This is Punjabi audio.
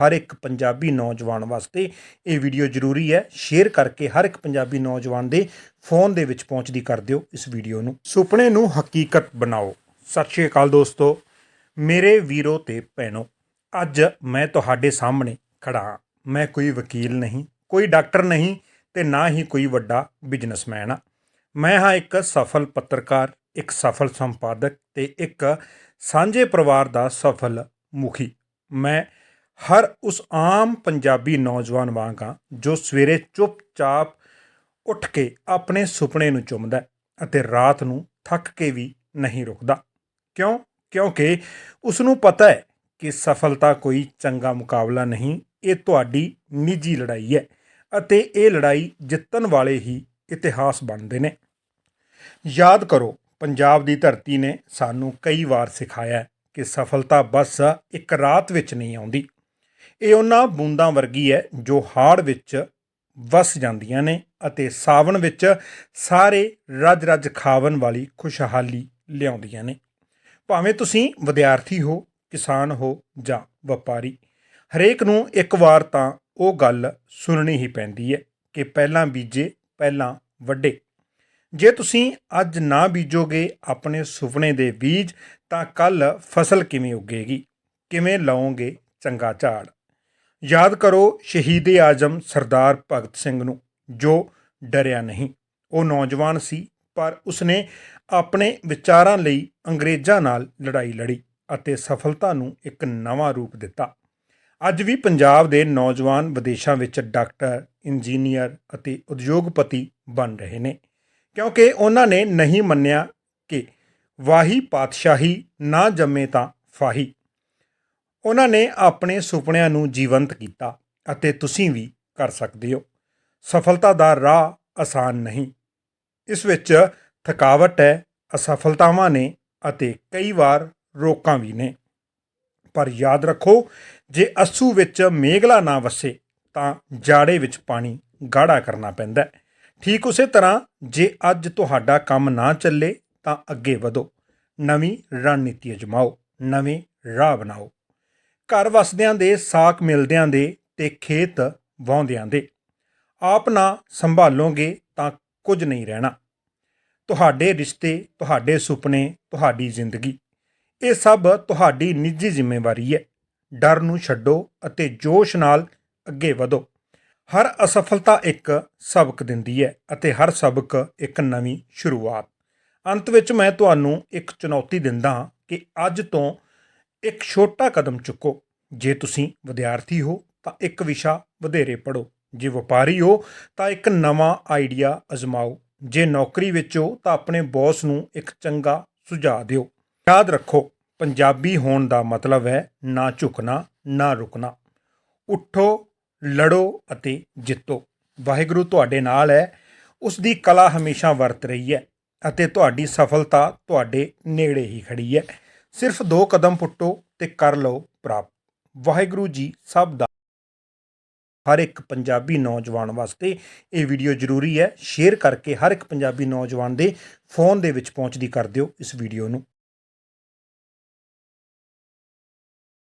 ਹਰ ਇੱਕ ਪੰਜਾਬੀ ਨੌਜਵਾਨ ਵਾਸਤੇ ਇਹ ਵੀਡੀਓ ਜ਼ਰੂਰੀ ਹੈ। ਸ਼ੇਅਰ ਕਰਕੇ ਹਰ ਇੱਕ ਪੰਜਾਬੀ ਨੌਜਵਾਨ ਦੇ ਫੋਨ ਦੇ ਵਿੱਚ ਪਹੁੰਚਦੀ ਕਰ ਦਿਓ ਇਸ ਵੀਡੀਓ ਨੂੰ। ਸੁਪਨੇ ਨੂੰ ਹਕੀਕਤ ਬਣਾਓ। ਸਤਿ ਸ਼੍ਰੀ ਅਕਾਲ ਦੋਸਤੋ। ਮੇਰੇ ਵੀਰੋ ਤੇ ਭੈਣੋ, ਅੱਜ ਮੈਂ ਤੁਹਾਡੇ ਸਾਹਮਣੇ ਖੜਾ ਹਾਂ। ਮੈਂ ਕੋਈ ਵਕੀਲ ਨਹੀਂ, ਕੋਈ ਡਾਕਟਰ ਨਹੀਂ ਤੇ ਨਾ ਹੀ ਕੋਈ ਵੱਡਾ ਬਿਜ਼ਨਸਮੈਨ ਆ ਮੈਂ ਹਾਂ ਇੱਕ ਸਫਲ ਪੱਤਰਕਾਰ, ਇੱਕ ਸਫਲ ਸੰਪਾਦਕ ਤੇ ਇੱਕ ਸਾਂਝੇ ਪਰਿਵਾਰ ਦਾ ਸਫਲ ਮੁਖੀ। ਮੈਂ ਹਰ ਉਸ ਆਮ ਪੰਜਾਬੀ ਨੌਜਵਾਨ ਵਾਂਗ ਹਾਂ, ਜੋ ਸਵੇਰੇ ਚੁੱਪਚਾਪ ਉੱਠ ਕੇ ਆਪਣੇ ਸੁਪਨੇ ਨੂੰ ਚੁੰਮਦਾ ਅਤੇ ਰਾਤ ਨੂੰ ਥੱਕ ਕੇ ਵੀ ਨਹੀਂ ਰੁਕਦਾ। ਕਿਉਂ? ਕਿਉਂਕਿ ਉਸ ਨੂੰ ਪਤਾ ਹੈ ਕਿ ਸਫਲਤਾ ਕੋਈ ਚੰਗਾ ਮੁਕਾਬਲਾ ਨਹੀਂ, ਇਹ ਤੁਹਾਡੀ ਨਿੱਜੀ ਲੜਾਈ ਹੈ ਅਤੇ ਇਹ ਲੜਾਈ ਜਿੱਤਣ ਵਾਲੇ ਹੀ ਇਤਿਹਾਸ ਬਣਦੇ ਨੇ। ਯਾਦ ਕਰੋ, ਪੰਜਾਬ ਦੀ ਧਰਤੀ ਨੇ ਸਾਨੂੰ ਕਈ ਵਾਰ ਸਿਖਾਇਆ ਕਿ ਸਫਲਤਾ ਬਸ ਇੱਕ ਰਾਤ ਵਿੱਚ ਨਹੀਂ ਆਉਂਦੀ। ਇਹ ਉਹਨਾਂ ਬੂੰਦਾਂ ਵਰਗੀ ਹੈ ਜੋ ਹਾੜ ਵਿੱਚ ਵਸ ਜਾਂਦੀਆਂ ਨੇ ਅਤੇ ਸਾਵਣ ਵਿੱਚ ਸਾਰੇ ਰੱਜ ਰੱਜ ਖਾਵਣ ਵਾਲੀ ਖੁਸ਼ਹਾਲੀ ਲਿਆਉਂਦੀਆਂ ਨੇ। ਭਾਵੇਂ ਤੁਸੀਂ ਵਿਦਿਆਰਥੀ ਹੋ, ਕਿਸਾਨ ਹੋ ਜਾਂ ਵਪਾਰੀ, ਹਰੇਕ ਨੂੰ ਇੱਕ ਵਾਰ ਤਾਂ ਉਹ ਗੱਲ ਸੁਣਨੀ ਹੀ ਪੈਂਦੀ ਹੈ ਕਿ ਪਹਿਲਾਂ ਬੀਜੇ, ਪਹਿਲਾਂ ਵੱਡੇ। ਜੇ ਤੁਸੀਂ ਅੱਜ ਨਾ ਬੀਜੋਗੇ ਆਪਣੇ ਸੁਪਨੇ ਦੇ ਬੀਜ, ਤਾਂ ਕੱਲ ਫਸਲ ਕਿਵੇਂ ਉੱਗੇਗੀ? ਕਿਵੇਂ ਲਾਓਗੇ ਚੰਗਾ ਝਾੜ? ਯਾਦ ਕਰੋ ਸ਼ਹੀਦ ਆਜ਼ਮ ਸਰਦਾਰ ਭਗਤ ਸਿੰਘ ਨੂੰ, ਜੋ ਡਰਿਆ ਨਹੀਂ। ਉਹ ਨੌਜਵਾਨ ਸੀ, ਪਰ ਉਸਨੇ ਆਪਣੇ ਵਿਚਾਰਾਂ ਲਈ ਅੰਗਰੇਜ਼ਾਂ ਨਾਲ ਲੜਾਈ ਲੜੀ ਅਤੇ ਸਫਲਤਾ ਨੂੰ ਇੱਕ ਨਵਾਂ ਰੂਪ ਦਿੱਤਾ। ਅੱਜ ਵੀ ਪੰਜਾਬ ਦੇ ਨੌਜਵਾਨ ਵਿਦੇਸ਼ਾਂ ਵਿੱਚ ਡਾਕਟਰ, ਇੰਜੀਨੀਅਰ ਅਤੇ ਉਦਯੋਗਪਤੀ ਬਣ ਰਹੇ ਨੇ, ਕਿਉਂਕਿ ਉਹਨਾਂ ਨੇ ਨਹੀਂ ਮੰਨਿਆ ਕਿ ਵਾਹੀ ਪਾਤਸ਼ਾਹੀ ਨਾ ਜੰਮੇ ਤਾਂ ਫਾਹੀ। ਉਹਨਾਂ ਨੇ ਆਪਣੇ ਸੁਪਨਿਆਂ ਨੂੰ ਜੀਵੰਤ ਕੀਤਾ ਅਤੇ ਤੁਸੀਂ ਵੀ ਕਰ ਸਕਦੇ ਹੋ। ਸਫਲਤਾ ਦਾ ਰਾਹ ਆਸਾਨ ਨਹੀਂ। ਇਸ ਵਿੱਚ ਥਕਾਵਟ ਹੈ, ਅਸਫਲਤਾਵਾਂ ਨੇ ਅਤੇ ਕਈ ਵਾਰ ਰੋਕਾਂ ਵੀ ਨੇ। ਪਰ ਯਾਦ ਰੱਖੋ, ਜੇ ਅਸੂ ਵਿੱਚ ਮੇਘਲਾ ਨਾ ਵਸੇ, ਤਾਂ ਜਾੜੇ ਵਿੱਚ ਪਾਣੀ ਗਾੜਾ ਕਰਨਾ ਪੈਂਦਾ ਹੈ। ਠੀਕ ਉਸੇ ਤਰ੍ਹਾਂ, ਜੇ ਅੱਜ ਤੁਹਾਡਾ ਕੰਮ ਨਾ ਚੱਲੇ, ਤਾਂ ਅੱਗੇ ਵਧੋ। ਨਵੀਂ ਰਣਨੀਤੀ ਅਜਮਾਓ, ਨਵੇਂ ਰਾਹ ਬਣਾਓ। ਘਰ ਵਸਦਿਆਂ ਦੇ, ਸਾਕ ਮਿਲਦਿਆਂ ਦੇ ਤੇ ਖੇਤ ਵਾਹੁੰਦਿਆਂ ਦੇ। ਆਪ ਨਾ ਸੰਭਾਲੋਗੇ ਤਾਂ ਕੁਝ ਨਹੀਂ ਰਹਿਣਾ। ਤੁਹਾਡੇ ਰਿਸ਼ਤੇ, ਤੁਹਾਡੇ ਸੁਪਨੇ, ਤੁਹਾਡੀ ਜ਼ਿੰਦਗੀ, ਇਹ ਸਭ ਤੁਹਾਡੀ ਨਿੱਜੀ ਜ਼ਿੰਮੇਵਾਰੀ ਹੈ। ਡਰ ਨੂੰ ਛੱਡੋ ਅਤੇ ਜੋਸ਼ ਨਾਲ ਅੱਗੇ ਵਧੋ। ਹਰ ਅਸਫਲਤਾ ਇੱਕ ਸਬਕ ਦਿੰਦੀ ਹੈ ਅਤੇ ਹਰ ਸਬਕ ਇੱਕ ਨਵੀਂ ਸ਼ੁਰੂਆਤ। ਅੰਤ ਵਿੱਚ ਮੈਂ ਤੁਹਾਨੂੰ ਇੱਕ ਚੁਣੌਤੀ ਦਿੰਦਾ ਹਾਂ ਕਿ ਅੱਜ ਤੋਂ ਇੱਕ ਛੋਟਾ ਕਦਮ ਚੁੱਕੋ। ਜੇ ਤੁਸੀਂ ਵਿਦਿਆਰਥੀ ਹੋ, ਤਾਂ ਇੱਕ ਵਿਸ਼ਾ ਵਧੇਰੇ ਪੜੋ ਜੇ ਵਪਾਰੀ ਹੋ, ਤਾਂ ਇੱਕ ਨਵਾਂ ਆਈਡੀਆ ਅਜ਼ਮਾਓ। ਜੇ ਨੌਕਰੀ ਵਿੱਚ ਹੋ, ਤਾਂ ਆਪਣੇ ਬੌਸ ਨੂੰ ਇੱਕ ਚੰਗਾ ਸੁਝਾਅ ਦਿਓ। ਯਾਦ ਰੱਖੋ, ਪੰਜਾਬੀ ਹੋਣ ਦਾ ਮਤਲਬ ਹੈ ਨਾ ਝੁਕਣਾ, ਨਾ ਰੁਕਣਾ। ਉੱਠੋ, ਲੜੋ ਅਤੇ ਜਿੱਤੋ। ਵਾਹਿਗੁਰੂ ਤੁਹਾਡੇ ਨਾਲ ਹੈ। ਉਸ ਦੀ ਕਲਾ ਹਮੇਸ਼ਾ ਵਰਤ ਰਹੀ ਹੈ ਅਤੇ ਤੁਹਾਡੀ ਸਫਲਤਾ ਤੁਹਾਡੇ ਨੇੜੇ ਹੀ ਖੜੀ ਹੈ। ਸਿਰਫ ਦੋ ਕਦਮ ਪੁੱਟੋ ਤੇ ਕਰ ਲਓ ਪ੍ਰਾਪਤ ਵਾਹਿਗੁਰੂ ਜੀ ਸਭ ਦਾ ਹਰ ਇੱਕ ਪੰਜਾਬੀ ਨੌਜਵਾਨ ਵਾਸਤੇ ਇਹ ਵੀਡੀਓ ਜ਼ਰੂਰੀ ਹੈ। ਸ਼ੇਅਰ ਕਰਕੇ ਹਰ ਇੱਕ ਪੰਜਾਬੀ ਨੌਜਵਾਨ ਦੇ ਫੋਨ ਦੇ ਵਿੱਚ ਪਹੁੰਚਦੀ ਕਰ ਦਿਓ ਇਸ ਵੀਡੀਓ ਨੂੰ।